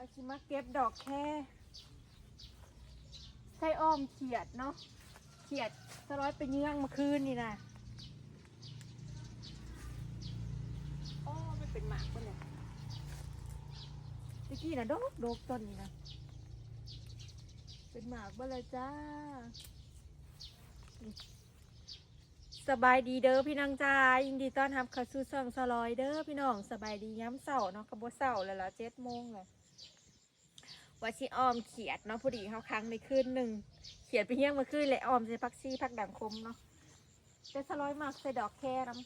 ว่าชิมาเก็บดอกแค่ใส่อ้อมเขียดเนาะเขียดสร้อยไปเยื่องเมื่อคืนนี่นะอ้อมันเป็นหมากปะเนี่ยตะกี้นะโดกโดกต้นนี่นะเป็นหมากเบ่เลยจ้า สบายดีเด้อพี่น้องจ้ายินดีต้อนรับเข้าสู่ช่องสลอยเด้อพี่น้องสบายดีย้ำเสาร์เนาะกระบเสาร์แล้วละเจ็ดโมงเลย ว่าชิออมเขียดเนาะพอดีเขาครั้งในคืนหนึ่งเขียดไปเยี่ยงมาคืนเลยออมใส่พักซี่พักด่างคมเนาะจะสลอยมากใส่ดอกแค่น้ำ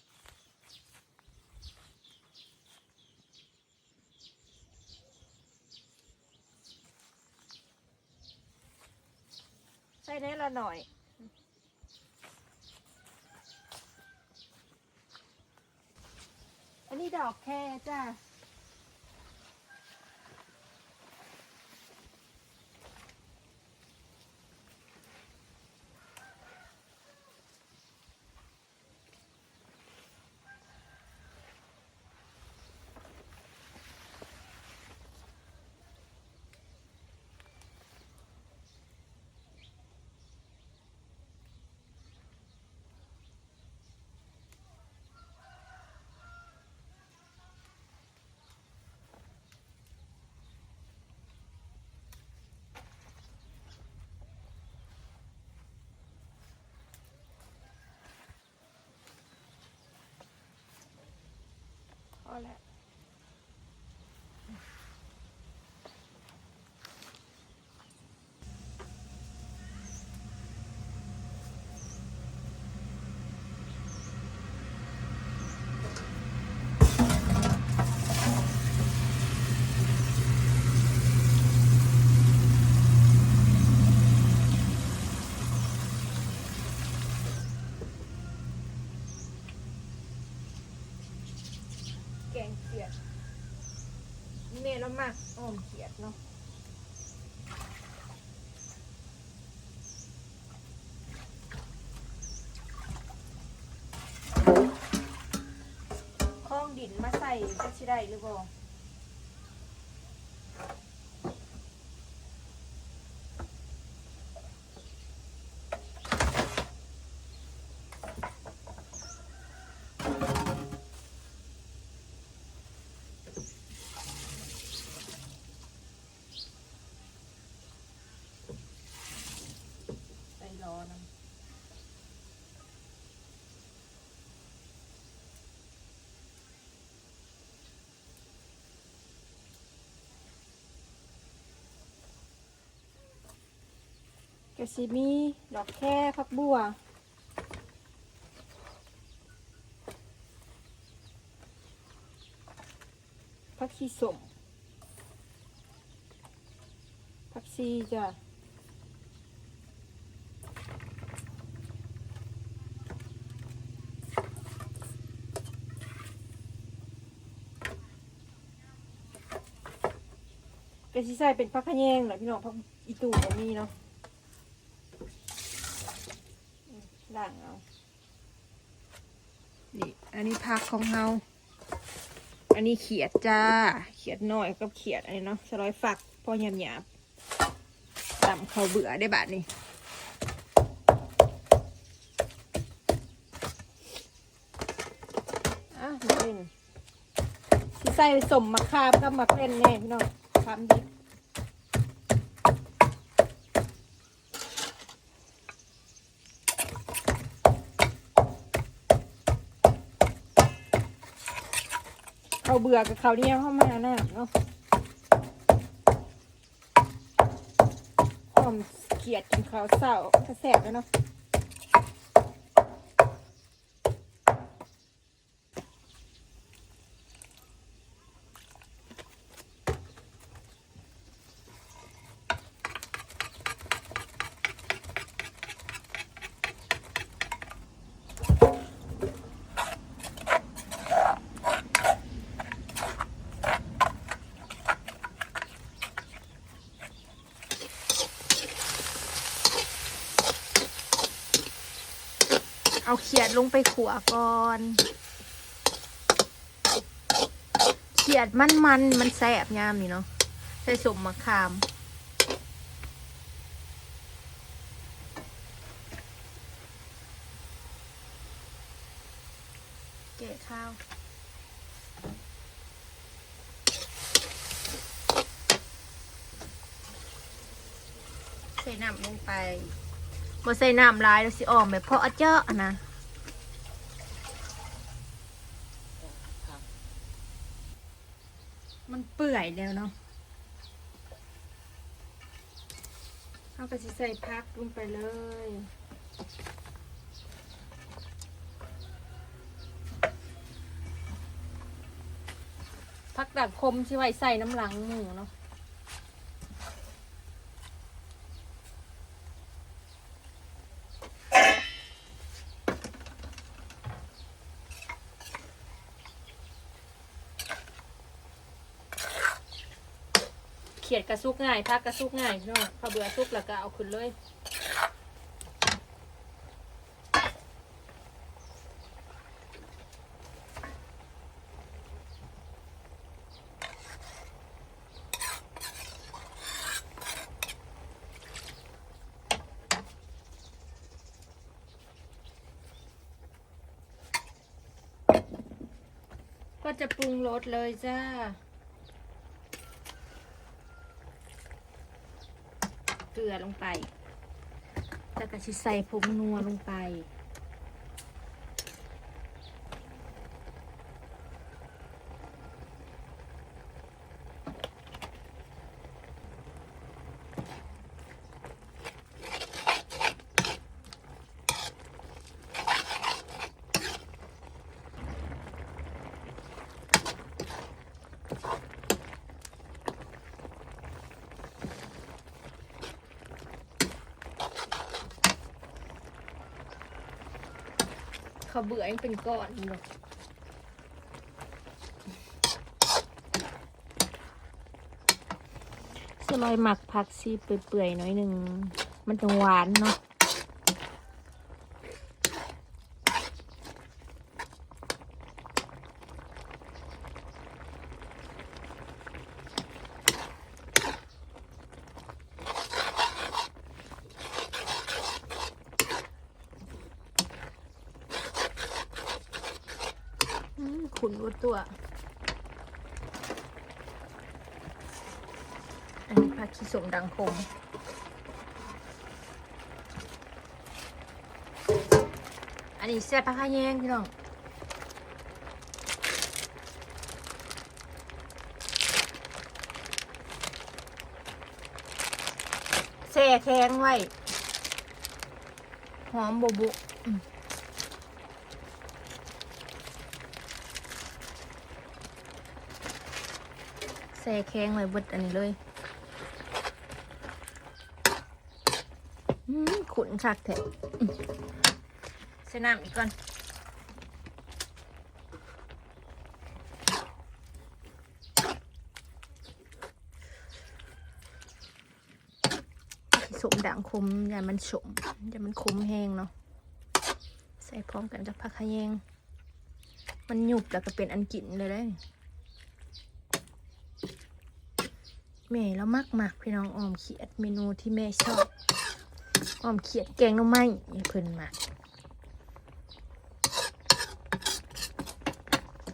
ใส่แน่ละหน่อย อันนี้ดอกแค่จ้า พอแล้วแกงเขียด เมลมากอ้อมเขียดเนาะคล้องดินมาใส่ก็ชิได้หรือเระซิมีดอกแค่พักบัวพักชีสมพักชีจ้ะก็สิใส่เป็นพักขะแยงแหละพี่น้องพักอีตูแบบนี้เนาะ อืมด่างเอานี่อันนี้พักของเฮาอันนี้เขียดจ้า เขียดน้อยกับเขียดอันนี้เนาะสลอยฝักพอหยาบหยาบๆต่ำเขาเบื่อได้บาทนี่อะมาเล่นใส่สมมะขามกับมะเล่นแน่พี่น้องทำดิ เขาเบื่อกับเขาเนี่ยเข้ามาหน้าเนาะความเกลียดกินข้าวเศร้ากระแสบแล้วเนาะ เอาเขียดลงไปขัวก่อน เขียดมันมันมันแสบยามนี่เนาะใส่สมมะขามเกะข้าวใส่น้ำลงไป บ่ใส่น้ำลายแล้วสิออกแบบเพราะอเจาะนะมันเปื่อยแล้วเนาะเอาก็สิใส่พักลงไปเลยพักดักคมที่ไว้ใส่น้ำหลังหมูเนาะ เขียดกระซุกง่ายพักกระซุกง่ายพี่น้องพอเบื่อซุกแล้วก็เอาขึ้นเลยก็จะปรุงรสเลยจ้า กลือลงไปแล้วก็ชิใส่ผงนัวลงไป ลือยังเป็นก้อนอยู่สลอยหมักผักซีเปื่อยๆหน่อยหนึ่ง มันจะหวานเนาะ อืมขุนวัวตัว อัน นี้ผักขี้สมดังคมอันนี้แซ่บผักขะแยงพี่น้องแซ่แข็งไว้ หอมบุบุแซ่แข้งไว้บดอันนี้เลยอืม ขุนชักแท้อืมใส่น้ำอีกก่อนสมด่างคมอย่ามันสมอย่ามันคมแห้งเนาะใส่พร้อมกันกับผักขะแยงมันหยุบแล้วก็เป็นอันกินเลยได้แม่แล้วมากมากพี่น้องออมเขียดเมนูที่แม่ชอบ ออมเขียดแกงน้ำไม้เพิ่นมา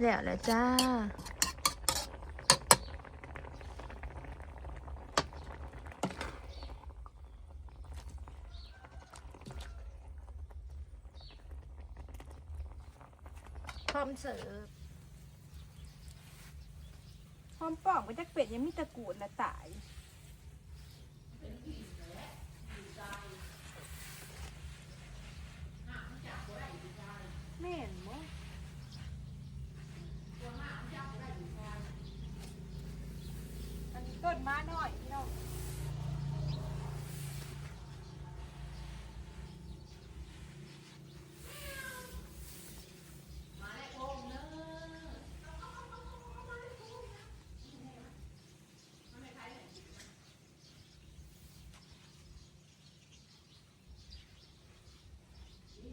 แล้วแล้วจ้าพร้อมเสิร์ฟหอมป่องไปจักเป็ดยังมีตะกูดละตาย แม่นบ่อันนี้ต้นม้าน้อยพี่น้อง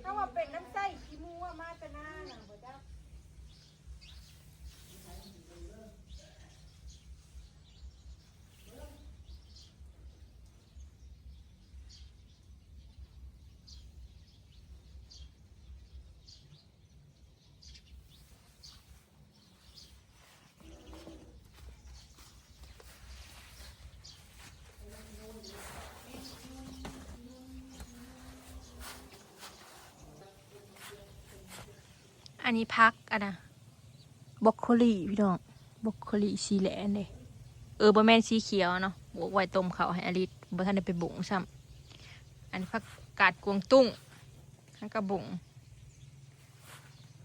ถ้าว่าเป็นน้ำไส้ขี้มูว่ามาแตะหน้าหนังบ่จ้า อันนี้พักอะนะบรอกโคลีพี่น้องบรอกโคลีสีแหลนเด้เออบะแมนสีเขียวเนาะบวกไว้ต้มเขาวให้อลิสบ่ทันได้ไปบุงซ้ำอันนี้ผักกาดกวงตุ้งทั้งกระบุง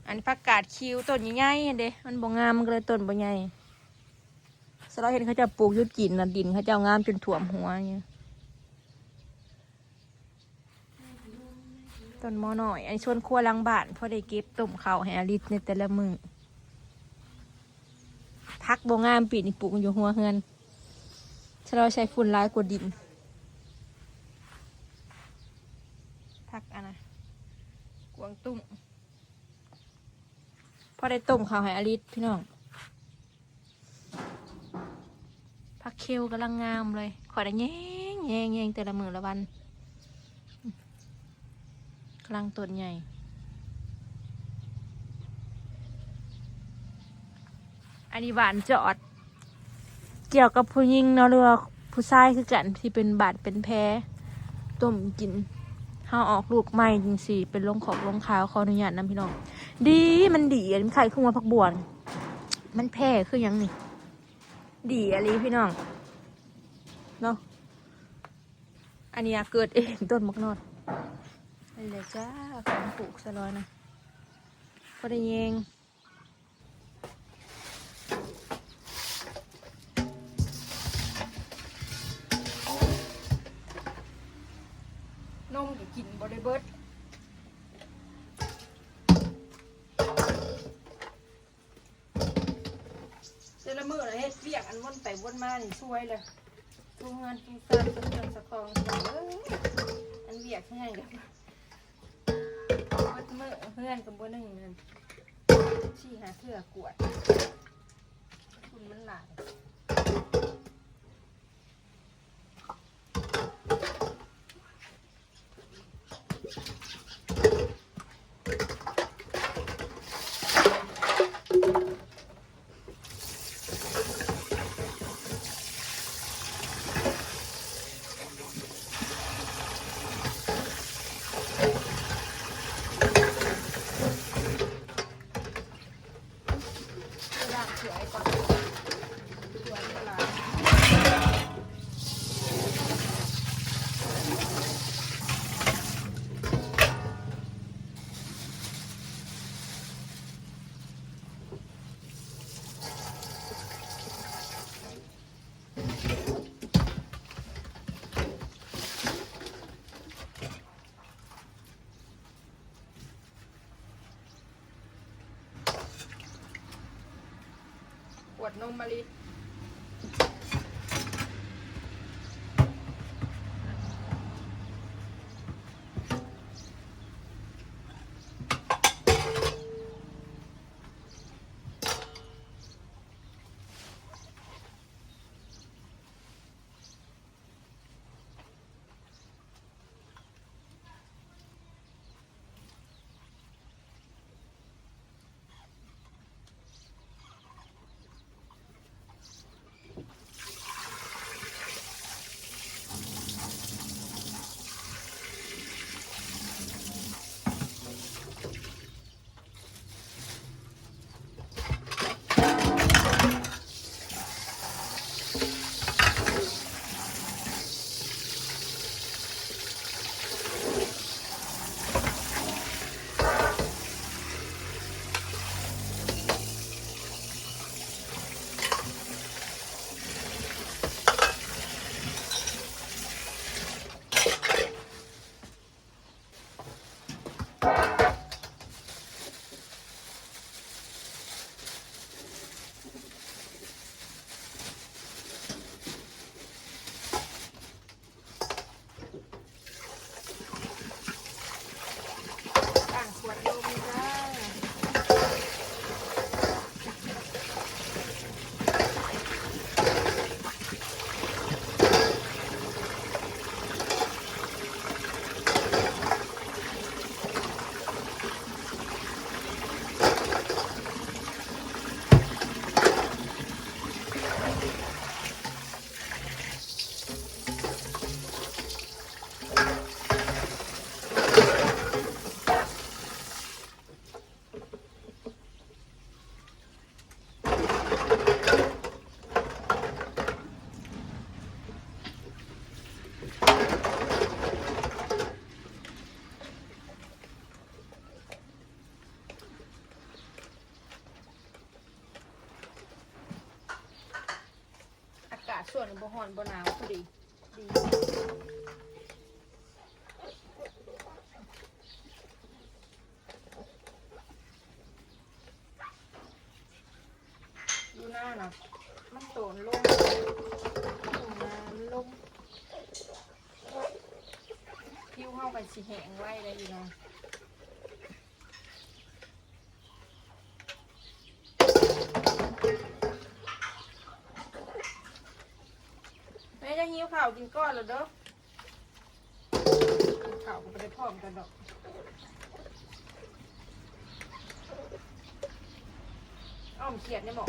อันนี้ผักกาดคิ้วต้นใหญ่ๆเด้มันบ่งามมันก็เลยต้นบ่ใหญ่สเราเห็นเขาจะปลูกอยุดกินนะดินเขาจะเอางามจนถ่วมหัวเนี่ย ต้นมอหน่อย อันชวนครัวลังบ้านพอได้เก็บต้มข้าวให้อลิสในแต่ละมือพักโบงามปีนี่ปลูกอยู่หัวเฮือนสเราใช้ฝุ่นร้ายกว่าดินพักอันนะกวางตุ้งพอได้ต้มข้าวให้อลิสพี่น้องผักเคลกำลังงามเลย ขอได้แยงแยงแยงแต่ละมือละวัน ลังต้นใหญ่อันนี้หวานจอด เกี่ยวกับผู้หญิงเนาะหรือผู้ชายคือกันที่เป็นบาดเป็นแพ้ต้มกินเฮาออกลูกใหม่จริงสิเป็นลงของลงขาวขออนุญาตนะพี่น้องดีมันดีอันไข่ขึ้นมาพักบวนมันแพ้คือยังนี่ ดีอะไรพี่น้องเนาะอันนี้เกิดเองต้นมกนอด นี่เลยจ้าของปลูกสลอยนะพอได้เยงนมก็กินบริเบิดเจละมือเลยเฮ็ดเวียกอันวนไปวนมานี่ช่วยเลยทูงานทูซานสะเทือนสะคองสะเอ้ยอันเวียกง่ายกับ เมื่อเพื่อนกับบัวหนึ่งนั่นชี้หาเถื่อกวด คุณมันหลาย ย่างเฉยก่อนสวยเวลา ข วดนมมะลิศส่วนบ่ฮ้อนบ่หนาวพอดีดีดูหน้าน่ะมันโตนลงดูหน้านลงผิวเฮากันสิแห้งไว้ได้อยู่เนาะ แม่จะหิวข้าวกินก้อนแล้วเด้อกินข้าวก็ไม่ได้พร้อมกันดอกอ้อมเขียดเนี่ยหมอ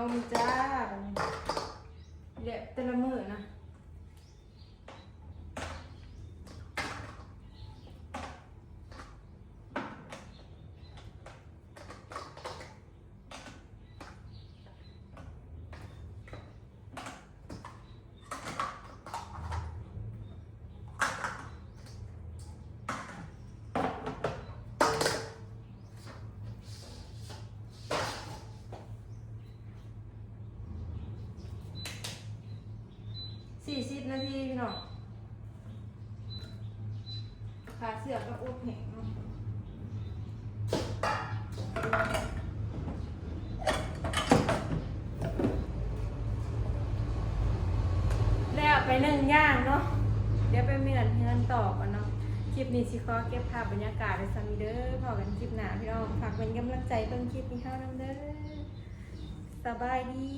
อ้ขวดนมจ้าเดี๋ยวแต่ละมือนะ สี่สิบนาทีพี่น้องขาเสือกกับอุดแหงเนาะแล้วไปหนึ่งย่างเนาะเดี๋ยวไปเมียนเงินต่อกันเนาะคลิปนี้สิขอเก็บภาพบรรยากาศในซัมเดอร์พอกันคลิปหน้าพี่น้องฝากเป็นกำลังใจเบิ่งคลิปนี้เข้าน้ำเด้อสบายดี